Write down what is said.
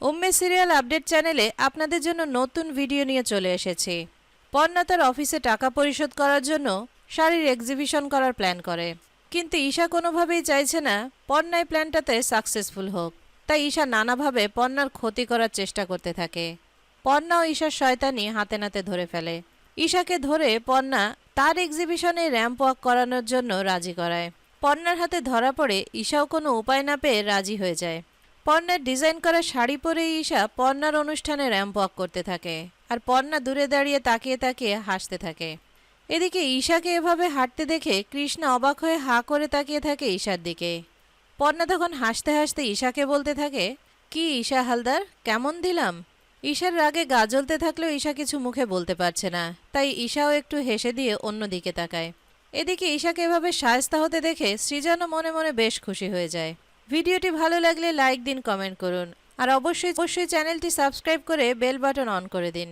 Umme serial update চ্যানেলে আপনাদের জন্য নতুন ভিডিও নিয়ে চলে এসেছি। পর্ণা তার অফিসে টাকা পরিশোধ করার জন্য শাড়ির এক্সিবিশন করার প্ল্যান করে। কিন্তু ঈশা কোনোভাবেই চাইছে না পর্ণায় প্ল্যানটাতে সাকসেসফুল হোক। তাই ঈশা নানাভাবে পর্ণার ক্ষতি করার চেষ্টা করতে থাকে। পর্ণা ও ঈশার শয়তানি হাতে নাতে ধরে ফেলে। ঈশাকে ধরে পর্ণা তার এক্সিবিশনে র্যাম্প ওয়াক করানোর জন্য রাজি করায়। পর্ণার হাতে ধরা পড়ে ঈশাও কোনো উপায় না পেয়ে রাজি হয়ে যায়। পর্ণার ডিজাইন করা শাড়ি পরে ঈশা পর্ণার অনুষ্ঠানে র্যাম্প ওয়াক করতে থাকে আর পর্ণা দূরে দাঁড়িয়ে তাকিয়ে তাকিয়ে হাসতে থাকে। এদিকে ঈশাকে এভাবে হাঁটতে দেখে কৃষ্ণা অবাক হয়ে হা করে তাকিয়ে থাকে ঈশার দিকে। পর্ণা তখন হাসতে হাসতে ঈশাকে বলতে থাকে, কি ঈশা হালদার, কেমন দিলাম? ঈশার রাগে গা জ্বলতে থাকলেও ঈশা কিছু মুখে বলতে পারছে না, তাই ঈশাও একটু হেসে দিয়ে অন্য দিকে তাকায়। এদিকে ঈশাকে এভাবে সায়স্তা হতে দেখে সৃজনও মনে মনে বেশ খুশি হয়ে যায়। ভিডিওটি ভালো লাগলে লাইক দিন, কমেন্ট করুন। আর অবশ্যই অবশ্যই চ্যানেলটি সাবস্ক্রাইব করে বেল বাটন অন করে দিন।